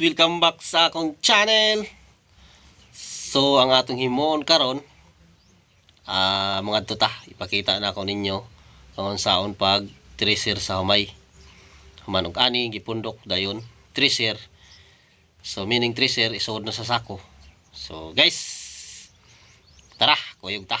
welcome back sa akong channel. So ang atong himon karon ah mga tuta ipakita na ako ninyo kung saon pag tracer sa humay. Human og ani gipundok dayon tracer. So meaning tracer isuod na sa sako. So guys, tara, kuyog ta.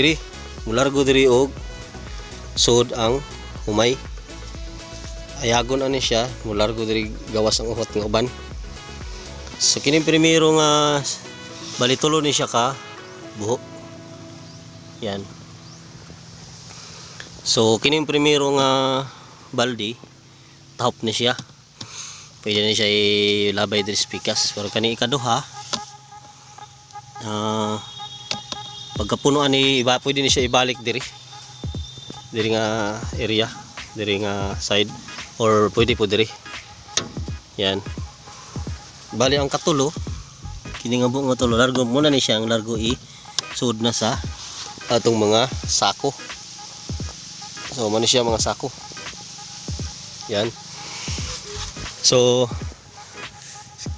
Diri, mulargo diri og sud ang humay. Ayagon ani siya, mulargo diri gawas ang uhot ng uban. So kini primero nga balitulo ni siya ka buho. Yan. So kini primero nga baldi tahop ni siya. Pwede na siya ilabay diri sa pikas. Pero kani ikaduha ah pagkapunuan ni iba pwede ni siya ibalik diri. Diri nga area diri nga side or pwede po diri. Yan. Bali ang katulo kini nga buong tulo largo muna ni siya ang largo i sud na sa atong mga sako. So man siya mga sako. Yan. So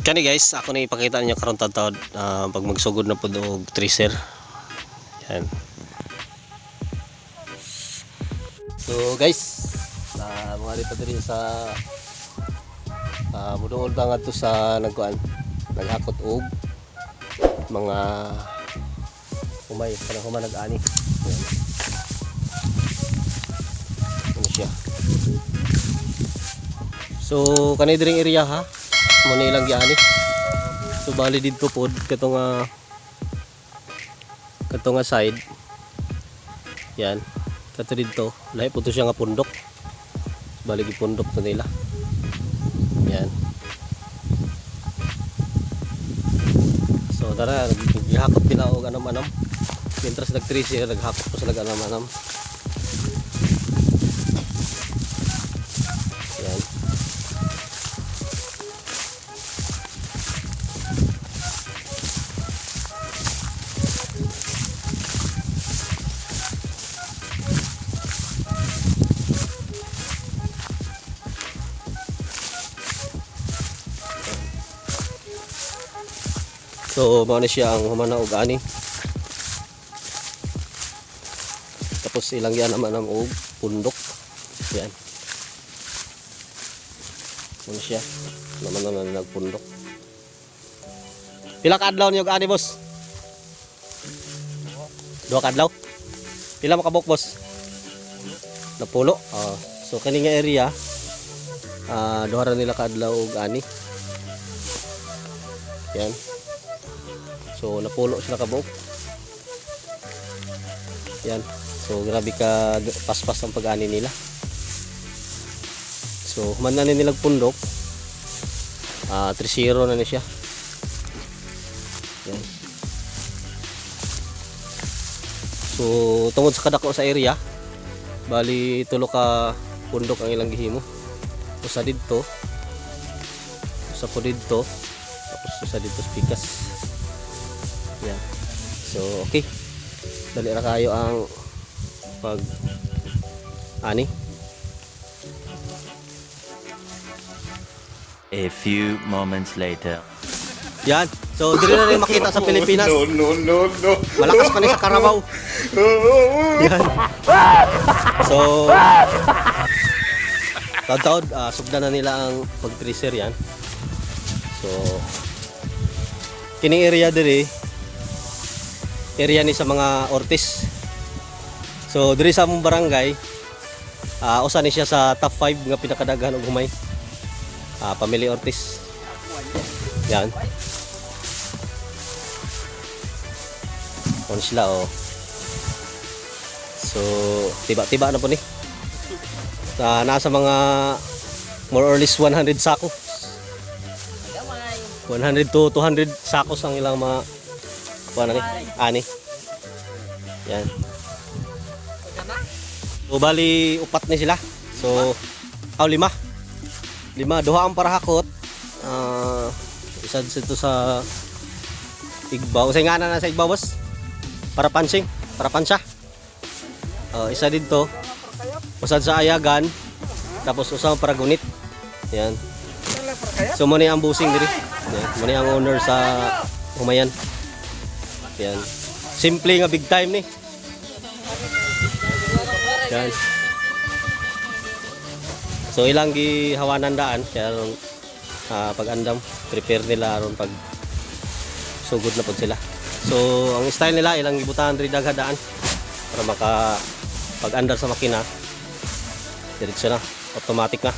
kani guys ako na ipakita ninyo karon tawd uh, pag magsugod na pud og tracer yan. So guys uh, mga dito diri sa uh, mudungol ba nga to sa nagkuan naghakot og mga humay kanang human nag-ani. Ano siya? So kanay diring area ha? Mo ilang giani. So bali dito po kato nga kato nga side. Yan. Kato dito, lahi po to siya nga pundok. Bali gi pundok to nila. Yan. So tara, gihakot nila og anam-anam. Mientras nag-tracer, naghakot po sila anam-anam. So, mao na siya ang humana og ani. Tapos ilang yan naman ang og pundok. Yan. Ano siya? Naman naman nagpundok. Pila ka adlaw niyo ani, boss? Duha ka adlaw? Pila mo ka buok, boss? Napulo. Ah, so kani nga area ah duha ra nila ka adlaw og ani. Yan. So napulo sila ka buok. Yan. So grabe ka paspas ang pag-ani nila. So man na nilang pundok. Ah 3-0 na ni siya. Yan. So tungod sa kadako sa area, bali tulo ka pundok ang ilang gihimo. Usa didto. Usa po didto. Tapos usa didto sa pikas. Yan. So, okay. Dali na kayo ang pag ani. A few moments later. Yan. So, dili na rin makita sa Pilipinas. No, no, no, no. Malakas pa ni sa Carabao. Yan. So, taon-taon, uh, sugdan na nila ang pag-tracer yan. So, kining area diri, area ni sa mga ortis. So, diri sa among barangay, ah usa ni siya sa top 5 nga pinakadaghan og humay. Ah, Pamilya Ortiz. Yan. Kung sila oh. So, tiba-tiba na po ni. Ah, nasa mga more or less 100 sako. 100 to 200 sakos ang ilang mga kuha na ni, ani. Yan. So, bali, upat ni sila. So, aw lima. Lima, duha ang parahakot. Ah, isa dito sa igbaw. Sa nga na sa igbaw, boss? Para pansing, para pansya. Oh, isa dito. Usad sa ayagan. Tapos usa para gunit. Yan. So mo ang busing diri. Yan, mo ang owner sa Humayan. Yan. Simple nga big time ni. Yan. So ilang gihawanan daan kaya ron ah, pag andam prepare nila ron pag sugod na pud sila. So ang style nila ilang gibutahan diri dagha daan para maka pag andar sa makina diretso na automatic na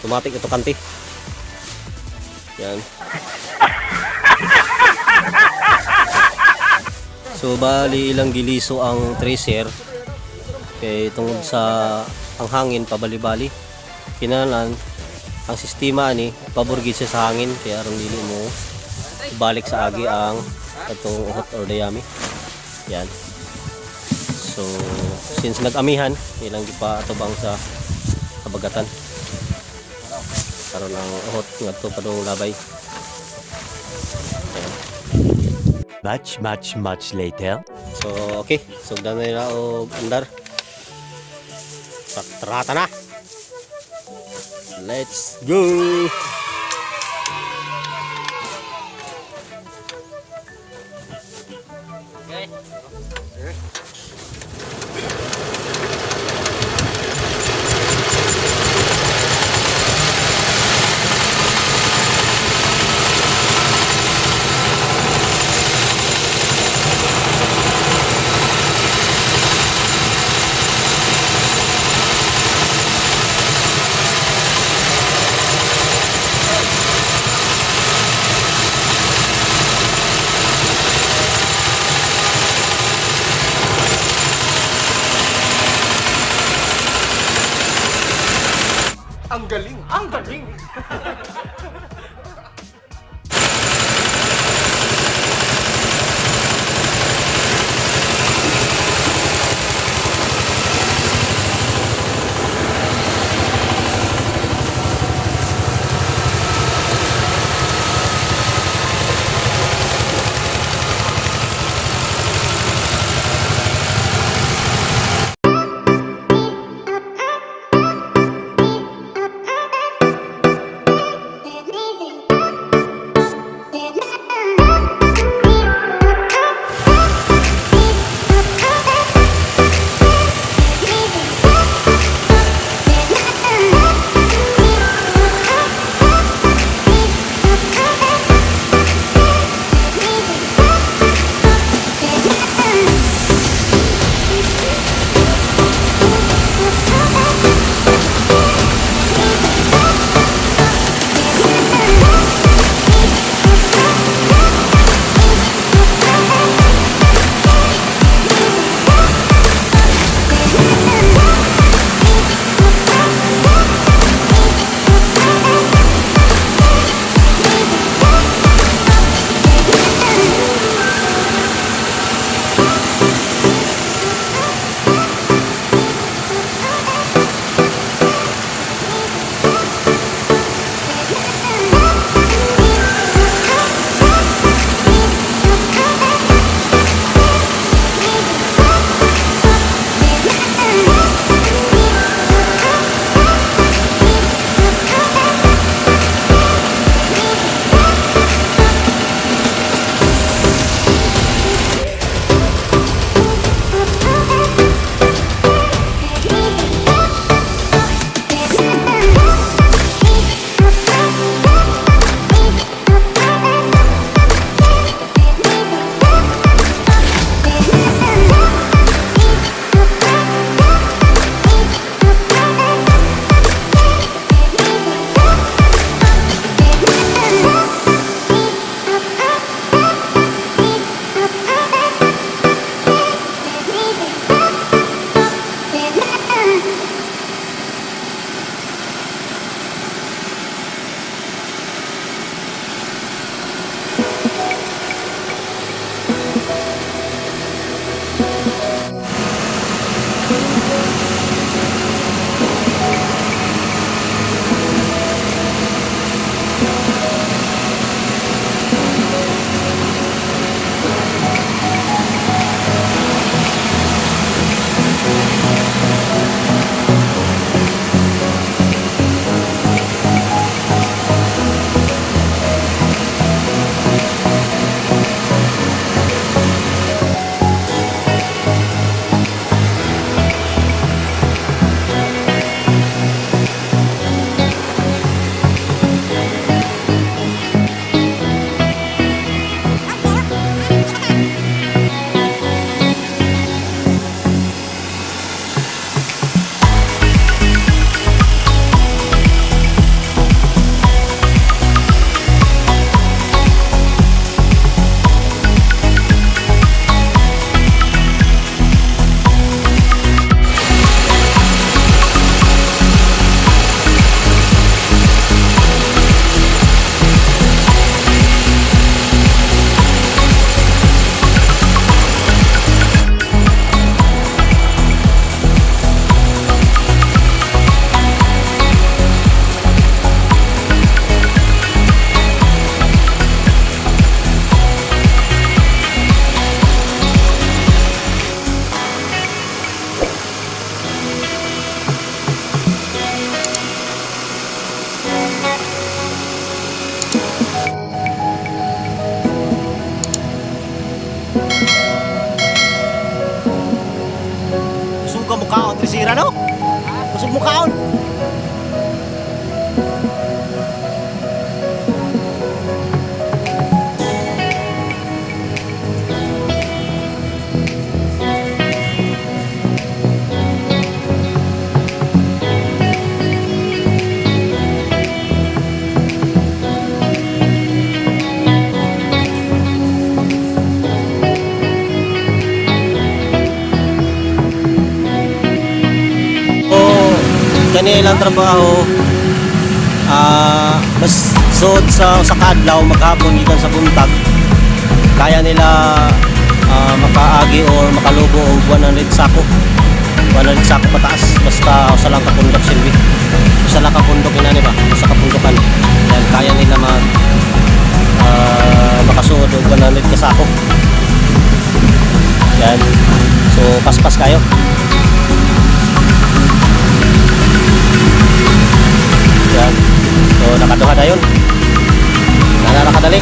automatic ito kanti yan so bali ilang giliso ang tracer. Kay tungod sa ang hangin pabali-bali. Kinalan ang sistema ni paburgid siya sa hangin kaya aron dili mo balik sa agi ang katong hot or dayami. Yan. So since nag-amihan ilang gipaatubang sa kabagatan. Karon ang hot ngadto pa dong labay Much, much, much later. so okay. Sugdan na og andar. Patrata na. Let's go kanilang trabaho ah mas sod sa sa kadlaw maghapon gikan sa buntag. Kaya nila ah, makaagi or makalubo og 100 sako. 100 sako pataas basta usa lang ka pundok silbi usa lang ka pundok inani ba? Usa ka pundokan yan kaya nila mag ah, makasuod og 100 ka sako. Yan. So paspas kayo so nakaduha na yun. Nana nakadali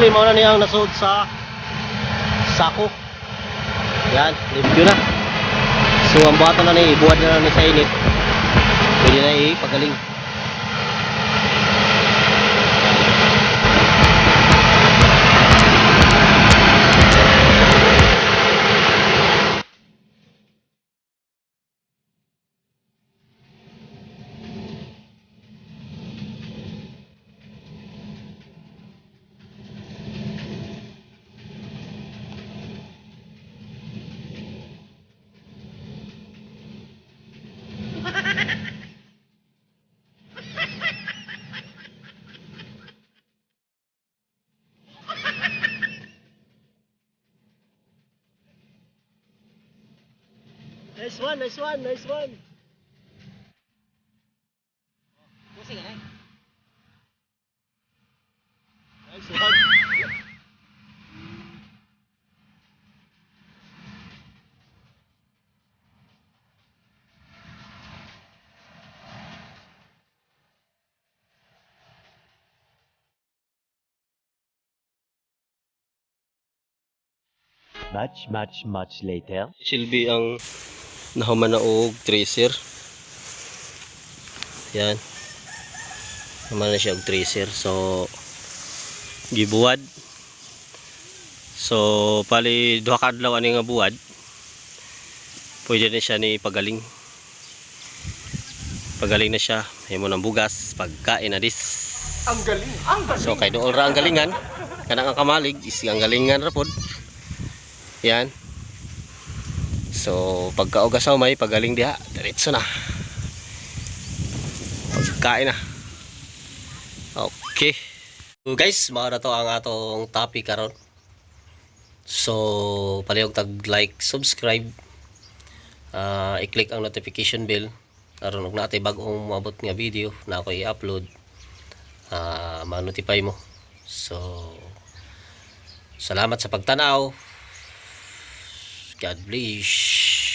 bali mo na niyang nasuod sa sako. Yan, review na. So, ang buhatan na ni, buhat na ni sa init. Pwede na ipagaling. Nice one, nice one, nice one. Nice one. Much, much, much later. Silbi ang nahuman na og tracer. Yan. Naman na siya og tracer. So, gibuwad. So, pali duha ka adlaw ani nga buwad. Pwede na siya ni pagaling. Pagaling na siya. Himo ng bugas, pagkain na dis. Ang galing, ang galing. So, kay dool ra ang galingan. Kanang ang kamalig is ang galingan ra pod. Yan. So, pagkaugasaw may pagaling diha, diretso na. Pagkain na. Okay. So guys, mao na to ang atong topic karon. So, palihog tag like, subscribe. Ah, i-click ang notification bell aron ug natay bag-ong moabot nga video na ako i-upload. Ah, ma-notify mo. So, salamat sa pagtanaw. God bless.